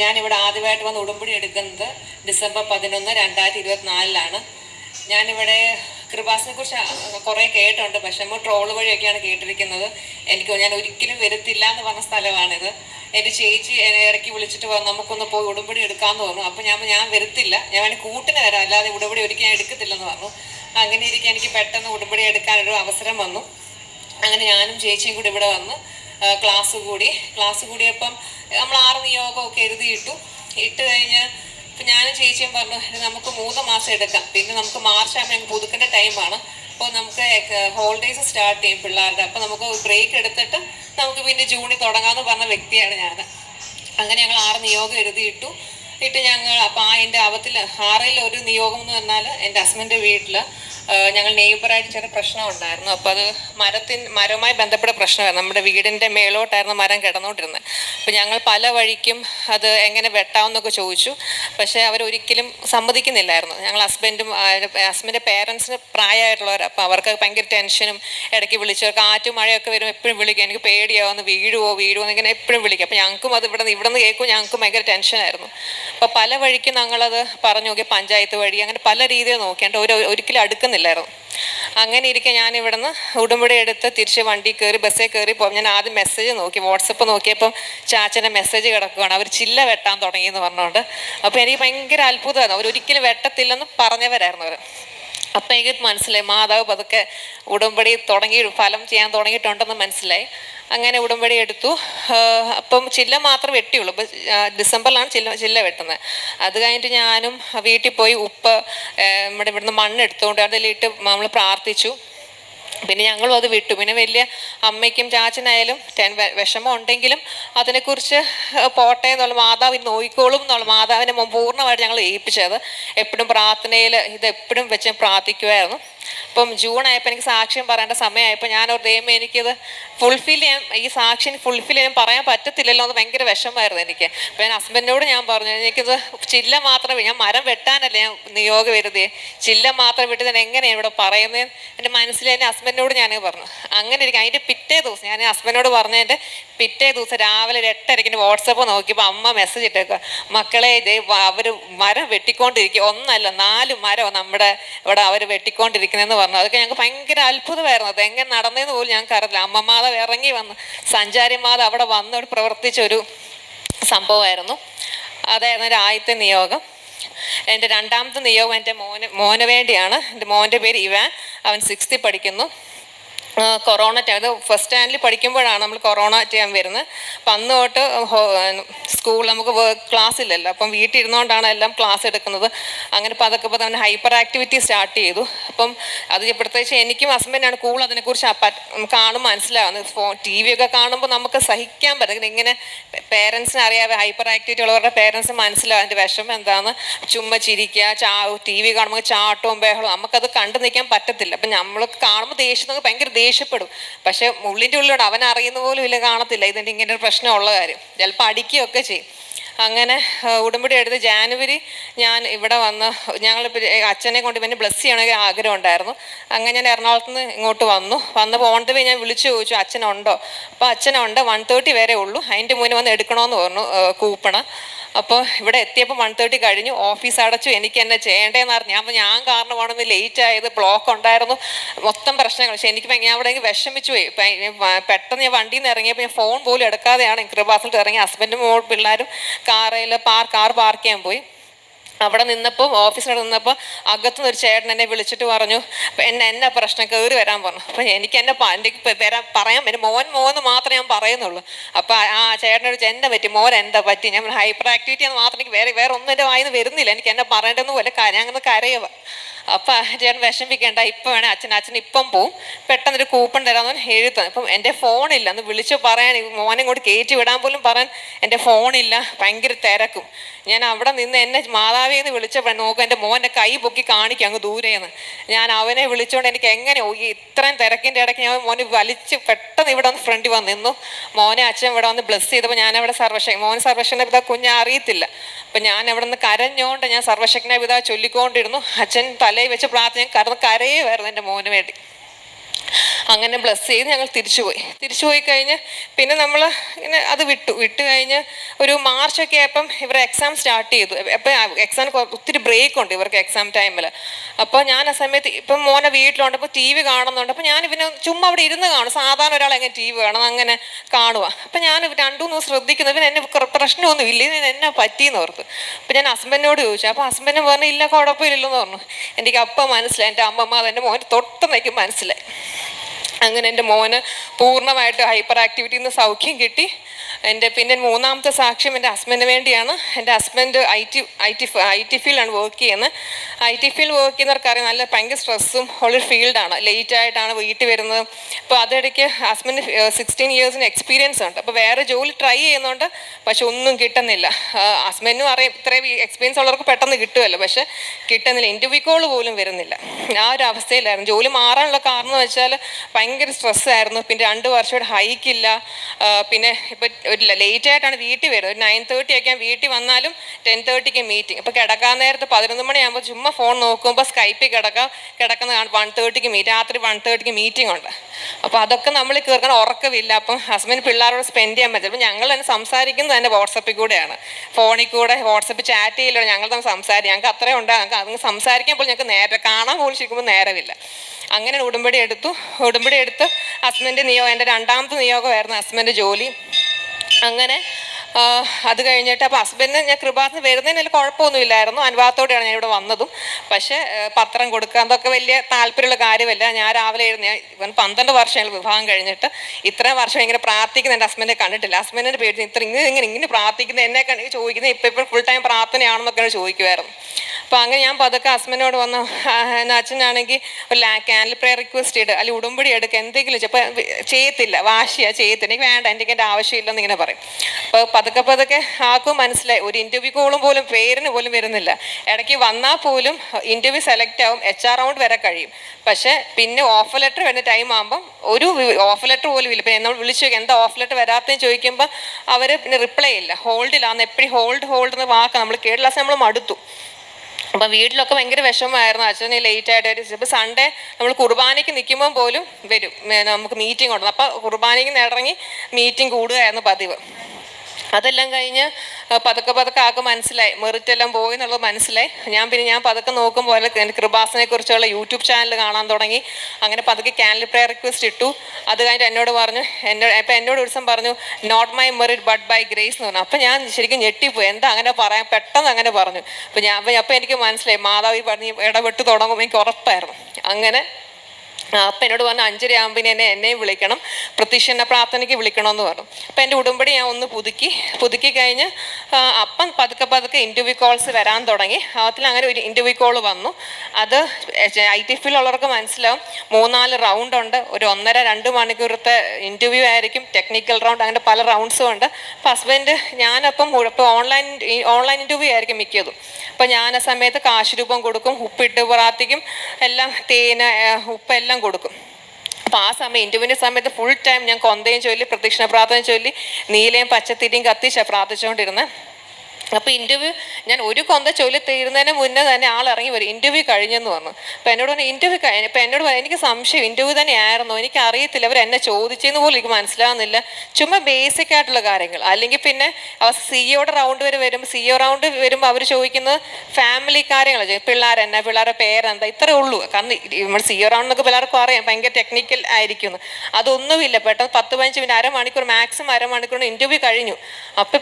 ഞാനിവിടെ ആദ്യമായിട്ട് വന്ന് ഉടുമ്പടി എടുക്കുന്നത് ഡിസംബർ പതിനൊന്ന് രണ്ടായിരത്തി ഇരുപത്തിനാലിലാണ് ഞാനിവിടെ കൃപാസിനെ കുറിച്ച് കുറേ കേട്ടുണ്ട് പക്ഷെ നമ്മൾ ട്രോൾ വഴിയൊക്കെയാണ് കേട്ടിരിക്കുന്നത്. എനിക്ക് ഞാൻ ഒരിക്കലും വരത്തില്ല എന്ന് പറഞ്ഞ സ്ഥലമാണിത്. എന്റെ ചേച്ചി ഇറക്കി വിളിച്ചിട്ട് പറഞ്ഞു നമുക്കൊന്ന് പോയി ഉടുമ്പടി എടുക്കാമെന്ന് പറഞ്ഞു. അപ്പം ഞാൻ ഞാൻ വരത്തില്ല. ഞാൻ വേണേൽ കൂട്ടിന് വരാം അല്ലാതെ ഉടുമ്പടി ഒരിക്കലും ഞാൻ എടുക്കത്തില്ലെന്ന് പറഞ്ഞു. അങ്ങനെ ഇരിക്കാൻ എനിക്ക് പെട്ടെന്ന് ഉടുമ്പടി എടുക്കാനൊരു അവസരം വന്നു. അങ്ങനെ ഞാനും ചേച്ചിയും കൂടി ഇവിടെ വന്ന് ക്ലാസ് കൂടി. ക്ലാസ് കൂടിയപ്പം നമ്മൾ ആറ് നിയോഗമൊക്കെ എഴുതിയിട്ടു. ഇട്ട് കഴിഞ്ഞ് ഇപ്പം ഞാനും ചേച്ചിയും പറഞ്ഞു "ഇത് നമുക്ക് മൂന്ന് മാസം എടുക്കാം. പിന്നെ നമുക്ക് മാർച്ച് ആകുമ്പോൾ ഞങ്ങൾക്ക് പുതുക്കേണ്ട ടൈമാണ് അപ്പോൾ നമുക്ക് ഹോളിഡേയ്സ് സ്റ്റാർട്ട് ചെയ്യും പിള്ളേരുടെ. അപ്പോൾ നമുക്ക് ബ്രേക്ക് എടുത്തിട്ട് നമുക്ക് പിന്നെ ജൂണിൽ തുടങ്ങാമെന്ന് പറഞ്ഞ വ്യക്തിയാണ് ഞാൻ. അങ്ങനെ ഞങ്ങൾ ആറ് നിയോഗം എഴുതിയിട്ടു. ഇട്ട് ഞങ്ങൾ അപ്പം ആ എന്റെ അവത്തിൽ ആറയിൽ ഒരു നിയോഗം എന്ന് പറഞ്ഞാൽ എന്റെ ഹസ്ബൻഡ് വീട്ടിൽ ഞങ്ങൾ നെയ്ബറായിട്ട് ചെറിയ പ്രശ്നം ഉണ്ടായിരുന്നു. അപ്പോൾ അത് മരത്തിൻ മരവുമായി ബന്ധപ്പെട്ട പ്രശ്നമായിരുന്നു. നമ്മുടെ വീടിന്റെ മേലോട്ടായിരുന്നു മരം കിടന്നുകൊണ്ടിരുന്നത്. അപ്പോൾ ഞങ്ങൾ പല വഴിക്കും അത് എങ്ങനെ വെട്ടാമെന്നൊക്കെ ചോദിച്ചു. പക്ഷേ അവരൊരിക്കലും സമ്മതിക്കുന്നില്ലായിരുന്നു. ഞങ്ങൾ ഹസ്ബൻഡും ഹസ്ബൻഡിന്റെ പേരൻസിന് പ്രായമായിട്ടുള്ളവർ അപ്പോൾ അവർക്ക് ഭയങ്കര ടെൻഷനും ഇടയ്ക്ക് വിളിച്ചു ആറ്റും മഴയൊക്കെ വരുമ്പോൾ എപ്പോഴും വിളിക്കും. എനിക്ക് പേടിയാവുന്നു വീഴുവോ വീഴുവോ എന്നിങ്ങനെ എപ്പോഴും വിളിക്കും. അപ്പോൾ ഞങ്ങൾക്കും അത് ഇവിടെ നിന്ന് ഇവിടെ നിന്ന് കേൾക്കും ഞങ്ങൾക്കും ഭയങ്കര ടെൻഷനായിരുന്നു. അപ്പോൾ പല വഴിക്കും ഞങ്ങളത് പറഞ്ഞു നോക്കി പഞ്ചായത്ത് വഴി അങ്ങനെ പല രീതിയിൽ നോക്കിയിട്ട് ഒരു ഒരിക്കലും അടുക്കുന്നില്ലായിരുന്നു അങ്ങനെ ഇരിക്കെ ഞാൻ ഇവിടുന്ന് ഉടുമ്പടി എടുത്ത് തിരിച്ച് വണ്ടി കയറി ബസ്സിൽ കയറി പോകും ഞാൻ ആദ്യം മെസ്സേജ് നോക്കി വാട്സപ്പ് നോക്കിയപ്പം ചാച്ചന്റെ മെസ്സേജ് കിടക്കുകയാണ് അവർ ചില്ല വെട്ടാൻ തുടങ്ങി എന്ന് പറഞ്ഞുകൊണ്ട്. അപ്പോൾ എനിക്ക് ഭയങ്കര അത്ഭുതമായിരുന്നു. അവരൊരിക്കലും വെട്ടത്തില്ലെന്ന് പറഞ്ഞവരായിരുന്നു അവർ അപ്പം എനിക്ക് മനസ്സിലായി മാതാവ് പതുക്കെ ഉടമ്പടി തുടങ്ങി ഫലം ചെയ്യാൻ തുടങ്ങിയിട്ടുണ്ടെന്ന് മനസ്സിലായി. അങ്ങനെ ഉടമ്പടി എടുത്തു. അപ്പം ചില്ല മാത്രം വെട്ടിയുള്ളൂ. ഇപ്പം ഡിസംബറിലാണ് ചില്ല ചില്ല വെട്ടുന്നത്. അത് കഴിഞ്ഞിട്ട് ഞാനും വീട്ടിൽ പോയി ഉപ്പ് നമ്മുടെ ഇവിടുന്ന് മണ്ണെടുത്തുകൊണ്ട് അതിലിട്ട് നമ്മൾ പ്രാർത്ഥിച്ചു. പിന്നെ ഞങ്ങളും അത് വിട്ടു. പിന്നെ വലിയ അമ്മയ്ക്കും ചാച്ചനായാലും ടെൻ വിഷമം ഉണ്ടെങ്കിലും അതിനെക്കുറിച്ച് പോട്ടെ എന്നുള്ള മാതാവ് നോയിക്കോളും എന്നുള്ള മാതാവിനെ പൂർണമായിട്ട് ഞങ്ങൾ ഏൽപ്പിച്ചത്. എപ്പോഴും പ്രാർത്ഥനയിൽ ഇത് എപ്പോഴും വെച്ച് പ്രാർത്ഥിക്കുമായിരുന്നു അപ്പം ജൂൺ ആയപ്പോൾ എനിക്ക് സാക്ഷ്യം പറയേണ്ട സമയമായപ്പോൾ ഞാൻ ഒരു ദൈവം എനിക്കിത് ഫുൾഫിൽ ചെയ്യാൻ ഈ സാക്ഷ്യം ഫുൾഫിൽ ചെയ്യാൻ പറയാൻ പറ്റത്തില്ലല്ലോ എന്ന് ഭയങ്കര വിഷമമായിരുന്നു എനിക്ക്. അപ്പോൾ ഞാൻ ഹസ്ബൻഡിനോട് ഞാൻ പറഞ്ഞു എനിക്കിത് ചില്ല മാത്രമേ ഞാൻ മരം വെട്ടാനല്ലേ ഞാൻ നിയോഗം വരുതേ ചില്ല മാത്രം വിട്ട് ഞാൻ എങ്ങനെയാണ് ഇവിടെ പറയുന്നത് എന്റെ മനസ്സിൽ എന്റെ ഹസ്ബൻഡിനോട് ഞാൻ പറഞ്ഞു. അങ്ങനെ ഇരിക്കും. അതിന്റെ പിറ്റേ ദിവസം ഞാൻ ഹസ്ബൻഡിനോട് പറഞ്ഞതിന്റെ പിറ്റേ ദിവസം രാവിലെ ഒരു എട്ടരയ്ക്ക് വാട്സപ്പ് നോക്കിയപ്പോൾ അമ്മ മെസ്സേജ് ഇട്ടേക്കുക മക്കളെ ഇതേ അവർ മരം വെട്ടിക്കൊണ്ടിരിക്കുക ഒന്നല്ല നാല് മരം നമ്മുടെ ഇവിടെ അവർ വെട്ടിക്കൊണ്ടിരിക്കുന്നതെന്ന് പറഞ്ഞു. അതൊക്കെ ഞങ്ങൾക്ക് ഭയങ്കര അത്ഭുതമായിരുന്നു. അത് എങ്ങനെ നടന്നതെന്ന് പോലും ഞങ്ങൾക്ക് അറിയില്ല. അമ്മമാത ഇറങ്ങി വന്ന്. സഞ്ചാരിമാത അവിടെ വന്നോട് പ്രവർത്തിച്ചൊരു സംഭവമായിരുന്നു. അതായിരുന്നു ഒരു ആദ്യത്തെ നിയോഗം. എന്റെ രണ്ടാമത്തെ നിയോഗം എന്റെ മോന് മോന് വേണ്ടിയാണ്. എന്റെ മോന്റെ പേര് ഇവാൻ. അവൻ സിക്സ്ത്തിൽ പഠിക്കുന്നു. കൊറോണ ടൈം അത് ഫസ്റ്റ് സ്റ്റാൻഡിൽ പഠിക്കുമ്പോഴാണ് നമ്മൾ കൊറോണ ടൈം വരുന്നത്. അപ്പം അന്ന് തൊട്ട് സ്കൂൾ നമുക്ക് ക്ലാസ് ഇല്ലല്ലോ. അപ്പം വീട്ടിൽ ഇരുന്നുകൊണ്ടാണ് എല്ലാം ക്ലാസ് എടുക്കുന്നത്. അങ്ങനെ ഇപ്പോൾ അതൊക്കെ ഇപ്പോൾ തന്നെ ഹൈപ്പർ ആക്ടിവിറ്റി സ്റ്റാർട്ട് ചെയ്തു. അപ്പം അത് പ്രത്യേകിച്ച് എനിക്കും ഹസ്ബൻഡാണ് കൂൾ അതിനെക്കുറിച്ച് കാണും മനസ്സിലാവുന്നത്. ഫോൺ ടി വി ഒക്കെ കാണുമ്പോൾ നമുക്ക് സഹിക്കാൻ പറ്റും ഇങ്ങനെ പേരൻസിന് അറിയാതെ ഹൈപ്പർ ആക്ടിവിറ്റി ഉള്ളവരുടെ പേരൻസ് മനസ്സിലാവും അതിന്റെ വിഷമം എന്താണെന്ന് ചുമ്മാ ചിരിക്കുക ചാ ടി വി കാണുമ്പോൾ ചാട്ടവും ബഹളവും നമുക്കത് കണ്ടു നിൽക്കാൻ പറ്റത്തില്ല. അപ്പം നമ്മൾ കാണുമ്പോൾ ദേഷ്യം ഭയങ്കര ദേഷ്യപ്പെടും. പക്ഷെ ഉള്ളിന്റെ ഉള്ളിലോട്ട് അവൻ അറിയുന്ന പോലും ഇല്ല കാണത്തില്ല. ഇതിന്റെ ഇങ്ങനെ ഒരു പ്രശ്നമുള്ള കാര്യം. ചിലപ്പോൾ അടിക്കുകയൊക്കെ ചെയ്യും. അങ്ങനെ ഉടമ്പടി എടുത്ത് ജാനുവരി ഞാൻ ഇവിടെ വന്ന് ഞങ്ങൾ അച്ഛനെ കൊണ്ട് പിന്നെ ബ്ലസ് ചെയ്യണമെങ്കിൽ ആഗ്രഹം ഉണ്ടായിരുന്നു. അങ്ങനെ ഞാൻ എറണാകുളത്ത് നിന്ന് ഇങ്ങോട്ട് വന്നു. വന്ന് പോകേണ്ടത് ഞാൻ വിളിച്ചു ചോദിച്ചു അച്ഛനുണ്ടോ? അപ്പോൾ അച്ഛനുണ്ട് വൺ തേർട്ടി വരെ ഉള്ളൂ. അതിന്റെ മുന്നേ വന്ന് എടുക്കണമെന്ന് പറഞ്ഞു കൂപ്പണ്. അപ്പോൾ ഇവിടെ എത്തിയപ്പോൾ വൺ തേർട്ടി കഴിഞ്ഞു. ഓഫീസ് അടച്ചു. എനിക്ക് എന്നെ ചെയ്യേണ്ടതെന്ന് പറഞ്ഞു ഞാൻ ഞാൻ കാരണമാണ് ലേറ്റ് ആയത്. ബ്ലോക്ക് ഉണ്ടായിരുന്നു. മൊത്തം പ്രശ്നങ്ങൾ. പക്ഷേ എനിക്ക് ഞാൻ അവിടെ വിഷമിച്ചു പോയി. പെട്ടെന്ന് ഞാൻ വണ്ടിയിൽ നിന്ന് ഇറങ്ങിയപ്പോൾ ഞാൻ ഫോൺ പോലും എടുക്കാതെയാണ് കൃപാസിൽ ഇറങ്ങി ഹസ്ബൻഡും പിള്ളേരും കാറിൽ പാർ കാർ പാർക്ക് ചെയ്യാൻ പോയി. അവിടെ നിന്നപ്പോൾ ഓഫീസിൽ നിന്നപ്പോൾ അകത്തുനിന്ന് ഒരു ചേട്ടൻ എന്നെ വിളിച്ചിട്ട് പറഞ്ഞു "അപ്പൊ എന്നെ എന്നാ പ്രശ്നം കയറി വരാൻ പറഞ്ഞു. അപ്പം എനിക്ക് എന്നെ എന്റെ വരാൻ പറയാൻ എന്റെ മോൻ മോന്ന് മാത്രമേ ഞാൻ പറയുന്നുള്ളൂ. അപ്പം ആ ചേട്ടനോട് എന്നെ പറ്റി മോൻ എന്താ പറ്റി? ഞാൻ ഹൈപ്പർ ആക്ടിവിറ്റി എന്ന് മാത്രം എനിക്ക് വേറെ വേറെ ഒന്നും എന്റെ വായിന്ന് വരുന്നില്ല. എനിക്ക് എന്നെ പറയേണ്ടതെന്ന് പോലെ ഞാൻ അങ്ങനെ കരയുക അപ്പം ചേട്ടൻ വിഷമിക്കേണ്ട. ഇപ്പം വേണേ അച്ഛൻ അച്ഛൻ ഇപ്പം പോവും. പെട്ടെന്നൊരു കൂപ്പൺ തരാമെന്ന് എഴുതാൻ ഇപ്പം എന്റെ ഫോണില്ല ഒന്ന് വിളിച്ച് പറയാൻ മോനെ ഇങ്ങോട്ട് കയറ്റി വിടാൻ പോലും പറയാൻ എന്റെ ഫോണില്ല ഭയങ്കര തിരക്കും. ഞാൻ അവിടെ നിന്ന് എന്നെ മാതാവിന്ന് വിളിച്ചപ്പോൾ നോക്കും എന്റെ മോന്റെ കൈ പൊക്കി കാണിക്കും അങ്ങ് ദൂരെയെന്ന് ഞാൻ അവനെ വിളിച്ചുകൊണ്ട് എനിക്ക് എങ്ങനെ ഈ ഇത്രയും തിരക്കിന്റെ ഇടയ്ക്ക് ഞാൻ മോന് വലിച്ച് പെട്ടെന്ന് ഇവിടെ വന്ന് ഫ്രണ്ടിൽ വന്ന് നിന്നു. മോനെ അച്ഛൻ ഇവിടെ വന്ന് ബ്ലസ് ചെയ്തപ്പോൾ ഞാൻ അവിടെ സർവശ മോൻ സർവശക്തനെ പിതാ കുഞ്ഞ് അറിയത്തില്ല. അപ്പം ഞാൻ അവിടെ നിന്ന് കരഞ്ഞോണ്ട് ഞാൻ സർവശക്തനെ പിതാ ചൊല്ലിക്കൊണ്ടിരുന്നു. അച്ഛൻ തലയിൽ വെച്ച് പ്രാർത്ഥന കറന്ന് കരയുമായിരുന്നു എന്റെ മോന് വേണ്ടി. അങ്ങനെ ബ്ലസ് ചെയ്ത് ഞങ്ങൾ തിരിച്ചുപോയി. തിരിച്ചുപോയി കഴിഞ്ഞ് പിന്നെ നമ്മൾ ഇങ്ങനെ അത് വിട്ടു. വിട്ട് കഴിഞ്ഞ് ഒരു മാർച്ചൊക്കെ ആയപ്പം ഇവർ എക്സാം സ്റ്റാർട്ട് ചെയ്തു. അപ്പം എക്സാം ഒത്തിരി ബ്രേക്ക് ഉണ്ട് ഇവർക്ക് എക്സാം ടൈമിൽ അപ്പോൾ ഞാൻ ആ സമയത്ത് ഇപ്പം മോനെ വീട്ടിലുണ്ട്. അപ്പോൾ ടി വി കാണുന്നുണ്ട്. അപ്പോൾ ഞാൻ പിന്നെ ചുമ്മാ അവിടെ ഇരുന്ന് കാണും. സാധാരണ ഒരാൾ എങ്ങനെ ടി വി കാണും? അങ്ങനെ കാണുക അപ്പം ഞാൻ രണ്ടു മൂന്ന് ശ്രദ്ധിക്കുന്നത് ഇവൻ എന്നെ പ്ര- പ്രശ്നമൊന്നും ഇല്ല. ഇതിന് എന്നെ പറ്റിയെന്ന് ഓർത്ത്. അപ്പം ഞാൻ ഹസ്ബൻഡിനോട് ചോദിച്ചു. അപ്പോൾ ഹസ്ബൻഡ് പറഞ്ഞു ഇല്ല കുഴപ്പമില്ലല്ലോ എന്ന് പറഞ്ഞു. എനിക്ക് അപ്പം മനസ്സിലായി. എന്റെ അമ്മമ്മ അതെന്റെ മോൻ തൊട്ട് മനസ്സിലായി. അങ്ങനെ എന്റെ മോന് പൂർണമായിട്ട് ഹൈപ്പർ ആക്ടിവിറ്റിയിൽ നിന്ന് സൗഖ്യം കിട്ടി. എന്റെ പിന്നെ മൂന്നാമത്തെ സാക്ഷ്യം എന്റെ ഹസ്ബൻഡിന് വേണ്ടിയാണ്. എന്റെ husband I T I T I T ഫീൽഡാണ് വർക്ക് ചെയ്യുന്നത്. ഐ ടി ഫീൽഡ് വർക്ക് ചെയ്യുന്നവർക്കറിയാം നല്ല ഭയങ്കര സ്ട്രെസ്സും ഉള്ളൊരു ഫീൽഡാണ്. ലേറ്റ് ആയിട്ടാണ് വീട്ടിൽ വരുന്നത്. അപ്പോൾ അതിടയ്ക്ക് ഹസ്ബൻഡ് സിക്സ്റ്റീൻ ഇയേഴ്സിന് എക്സ്പീരിയൻസ് ഉണ്ട്. അപ്പോൾ വേറെ ജോലി ട്രൈ ചെയ്യുന്നുണ്ട് പക്ഷെ ഒന്നും കിട്ടുന്നില്ല. ഹസ്ബൻഡിനും അറിയാം ഇത്രയും എക്സ്പീരിയൻസ് ഉള്ളവർക്ക് പെട്ടെന്ന് കിട്ടുമല്ലോ പക്ഷെ കിട്ടുന്നില്ല. ഇന്റർവ്യൂ കോൾ പോലും വരുന്നില്ല. ആ ഒരു അവസ്ഥയിലായിരുന്നു. ജോലി മാറാനുള്ള കാരണം എന്ന് വെച്ചാൽ ഭയങ്കര സ്ട്രെസ്സായിരുന്നു പിന്നെ രണ്ട് വർഷമായിട്ട് ഹൈക്കില്ല പിന്നെ ഇപ്പം ഒരു ലേറ്റ് ആയിട്ടാണ് വീട്ടിൽ വരുന്നത്. ഒരു നയൻ തേർട്ടി ഒക്കെ വീട്ടിൽ വന്നാലും ടെൻ തേർട്ടിക്ക് മീറ്റിംഗ് ഇപ്പോൾ കിടക്കാൻ നേരത്ത് പതിനൊന്ന് മണിയാകുമ്പോൾ ചുമ്മാ ഫോൺ നോക്കുമ്പോൾ സ്കൈപ്പിൽ കിടക്കാം കിടക്കുന്ന വൺ തേർട്ടിക്ക് മീറ്റ് രാത്രി വൺ തേർട്ടിക്ക് മീറ്റിംഗ് ഉണ്ട്. അപ്പോൾ അതൊക്കെ നമ്മൾ കേൾക്കാൻ ഉറക്കമില്ല. അപ്പം ഹസ്ബൻഡ് പിള്ളേരോട് സ്പെൻഡ് ചെയ്യാൻ പറ്റില്ല. അപ്പം ഞങ്ങൾ തന്നെ സംസാരിക്കുന്നത് തന്നെ വാട്സപ്പിൽ കൂടെയാണ്. ഫോണിൽ കൂടെ വാട്സപ്പിൽ ചാറ്റ് ചെയ്യില്ല ഞങ്ങൾ തന്നെ സംസാരിക്കും ഞങ്ങൾക്ക് അത്രയും ഉണ്ട്. ഞങ്ങൾക്ക് അത് സംസാരിക്കാൻ പോലും ഞങ്ങൾക്ക് നേരെ കാണാൻ പോലും ശരിക്കുമ്പോൾ നേരമില്ല. അങ്ങനെ ഉടമ്പടി എടുത്തു. ഉടമ്പടി എടുത്ത് ഹസ്ബൻഡ് നിയോഗം എന്റെ രണ്ടാമത്തെ നിയോഗമായിരുന്നു ഹസ്ബൻഡ് ജോലി. അങ്ങനെ അത് കഴിഞ്ഞിട്ട് അപ്പോൾ ഹസ്ബൻഡിന് ഞാൻ കൃപാസിന് വരുന്നതിന് വലിയ കുഴപ്പമൊന്നുമില്ലായിരുന്നു. അനുഭവത്തോടെയാണ് ഞാൻ ഇവിടെ വന്നതും. പക്ഷേ പത്രം കൊടുക്കുക അതൊക്കെ വലിയ താല്പര്യമുള്ള കാര്യമല്ല. ഞാൻ രാവിലെ എഴുന്ന ഇവൻ പന്ത്രണ്ട് വർഷം വിവാഹം കഴിഞ്ഞിട്ട് ഇത്രയും വർഷം ഇങ്ങനെ പ്രാർത്ഥിക്കുന്ന എന്റെ ഹസ്ബൻഡിനെ കണ്ടിട്ടില്ല. ഹസ്ബൻഡിന്റെ പേര് ഇത്ര ഇങ്ങനെ ഇങ്ങനെ ഇങ്ങനെ പ്രാർത്ഥിക്കുന്ന എന്നെ കണ്ടെങ്കിൽ ചോദിക്കുന്നത് ഇപ്പം ഇപ്പോൾ ഫുൾ ടൈം പ്രാർത്ഥനയാണെന്നൊക്കെ ചോദിക്കുമായിരുന്നു അപ്പോൾ അങ്ങനെ ഞാൻ പതുക്കെ ഹസ്ബൻഡിനോട് വന്നു അച്ഛനാണെങ്കിൽ ഒരു ക്യാൻഡിൽ പ്രേ റിക്വസ്റ്റ് ഇട് അല്ലെങ്കിൽ ഉടുമ്പടി എടുക്കുക എന്തെങ്കിലും അപ്പോൾ ചെയ്യത്തില്ല വാശിയാ ചെയ്യത്തില്ല എനിക്ക് വേണ്ട എനിക്ക് എന്റെ ആവശ്യമില്ലെന്ന് ഇങ്ങനെ പറയും. അപ്പോൾ പതുക്കെ പതുക്കെ ആക്കും മനസ്സിലായി ഒരു ഇന്റർവ്യൂ കോളും പോലും പേരിന് പോലും വരുന്നില്ല. ഇടയ്ക്ക് വന്നാൽ പോലും ഇന്റർവ്യൂ സെലക്ട് ആവും എച്ച് ആർ റൗണ്ട് വരെ കഴിയും. പക്ഷേ പിന്നെ ഓഫർ ലെറ്റർ വരുന്ന ടൈം ആകുമ്പം ഒരു ഓഫർ ലെറ്റർ പോലും ഇല്ല. പിന്നെ നമ്മൾ വിളിച്ചു എന്താ ഓഫർ ലെറ്റർ വരാത്തതെന്ന് ചോദിക്കുമ്പോൾ അവർ പിന്നെ റിപ്ലൈ ഇല്ല. ഹോൾഡിലാന്ന് എപ്പോഴും ഹോൾഡ് ഹോൾഡ് എന്ന വാക്ക് നമ്മൾ കേട്ടില്ല നമ്മൾ മടുത്തു. അപ്പം വീട്ടിലൊക്കെ ഭയങ്കര വിഷമമായിരുന്നു. അച്ഛന് ലേറ്റ് ആയിട്ട് വരും. ഇപ്പം സൺഡേ നമ്മൾ കുർബാനയ്ക്ക് നിൽക്കുമ്പോൾ പോലും വരും. നമുക്ക് മീറ്റിംഗ് ഉണ്ടെന്ന് അപ്പോൾ കുർബാനയ്ക്ക് ഇറങ്ങി മീറ്റിംഗ് കൂടുകയായിരുന്നു പതിവ്. അതെല്ലാം കഴിഞ്ഞ് പതുക്കെ പതുക്കെ ആൾക്ക് മനസ്സിലായി. മെറിറ്റ് എല്ലാം പോയി എന്നുള്ളത് മനസ്സിലായി. ഞാൻ പിന്നെ ഞാൻ പതുക്കെ നോക്കുമ്പോൾ എന്റെ കൃപാസനെ കുറിച്ചുള്ള യൂട്യൂബ് ചാനൽ കാണാൻ തുടങ്ങി. അങ്ങനെ പതുക്കെ ക്യാനൽ പ്രേ റിക്വസ്റ്റ് ഇട്ടു. അത് കഴിഞ്ഞിട്ട് എന്നോട് പറഞ്ഞു എന്നോട് അപ്പം എന്നോട് ഒരു ദിവസം പറഞ്ഞു not my merit but by grace എന്ന് പറഞ്ഞു. അപ്പം ഞാൻ ശരിക്കും ഞെട്ടിപ്പോയി. എന്താ അങ്ങനെ പറയാൻ? പെട്ടെന്ന് അങ്ങനെ പറഞ്ഞു. അപ്പം ഞാൻ അപ്പം എനിക്ക് മനസ്സിലായി. മാതാവ് പറഞ്ഞ് ഇടപെട്ട് തുടങ്ങുമ്പോൾ എനിക്ക് ഉറപ്പായിരുന്നു. അങ്ങനെ അപ്പം എന്നോട് പറഞ്ഞു അഞ്ചര ആകുമ്പോൾ എന്നെ എന്നെയും വിളിക്കണം. എന്നെ പ്രാർത്ഥനയ്ക്ക് വിളിക്കണമെന്ന് പറഞ്ഞു. അപ്പം എന്റെ ഉടമ്പടി ഞാൻ ഒന്ന് പുതുക്കി പുതുക്കി കഴിഞ്ഞ് അപ്പം പതുക്കെ പതുക്കെ ഇന്റർവ്യൂ കോൾസ് വരാൻ തുടങ്ങി. അതിൽ അങ്ങനെ ഒരു ഇന്റർവ്യൂ കോൾ വന്നു. അത് ഐ ടി ഫീൽഡുള്ളവർക്ക് മനസ്സിലാവും. മൂന്നാൽ റൗണ്ട് ഉണ്ട്. ഒരു ഒന്നര രണ്ട് മണിക്കൂറത്തെ ഇന്റർവ്യൂ ആയിരിക്കും. ടെക്നിക്കൽ റൗണ്ട് അങ്ങനെ പല റൗണ്ട്സും ഉണ്ട്. അപ്പം ഹസ്ബൻഡ് ഞാനപ്പം ഇപ്പോൾ ഓൺലൈൻ ഓൺലൈൻ ഇന്റർവ്യൂ ആയിരിക്കും മിക്കതും. അപ്പോൾ ഞാൻ ആ സമയത്ത് കാശ് രൂപം കൊടുക്കും ഉപ്പിട്ട് പ്രാർത്ഥിക്കും എല്ലാം തേന് ഉപ്പ് എല്ലാം കൊടുക്കും. അപ്പം ആ സമയം ഇന്റർവ്യൂവിന്റെ സമയത്ത് ഫുൾ ടൈം ഞാൻ കൊന്തയും ചൊല്ലി പ്രദക്ഷിണ പ്രാർത്ഥന ചൊല്ലി നീലയും പച്ചത്തിരിയും കത്തിച്ചാണ് പ്രാർത്ഥിച്ചുകൊണ്ടിരുന്നത് അപ്പോൾ ഇന്റർവ്യൂ ഞാൻ ഒരു കൊന്ത ചൊല്ലി തീരുന്നതിന് മുന്നേ തന്നെ ആൾ ഇറങ്ങി വരും. ഇന്റർവ്യൂ കഴിഞ്ഞെന്ന് പറഞ്ഞു. അപ്പോൾ എന്നോട് പറഞ്ഞു ഇന്റർവ്യൂ കഴിഞ്ഞു അപ്പോൾ എന്നോട് പറഞ്ഞു, എനിക്ക് സംശയം ഇന്റർവ്യൂ തന്നെ ആയിരുന്നു എനിക്ക് അറിയത്തില്ല. അവർ എന്നെ ചോദിച്ചെന്ന് പോലും എനിക്ക് മനസ്സിലാവുന്നില്ല. ചുമ്മാ ബേസിക് ആയിട്ടുള്ള കാര്യങ്ങൾ. അല്ലെങ്കിൽ പിന്നെ അവർ സിഒയുടെ റൗണ്ട് വരെ വരും സിഒ റൗണ്ട് വരുമ്പോൾ അവർ ചോദിക്കുന്നത് ഫാമിലി കാര്യങ്ങൾ പിള്ളേരെന്നാ പിള്ളേരുടെ പേരെന്താ? ഇത്രേ ഉള്ളൂ. കാരണം നമ്മൾ സിഒ റൗണ്ട് എന്നൊക്കെ പിള്ളേർക്കും അറിയാം. ഭയങ്കര ടെക്നിക്കൽ ആയിരിക്കും അതൊന്നുമില്ല. പെട്ടെന്ന് പത്ത് പതിനഞ്ച് മിനിറ്റ് അരമണിക്കൂർ മാക്സിമം അരമണിക്കൂർ ഇന്റർവ്യൂ കഴിഞ്ഞു. അപ്പോൾ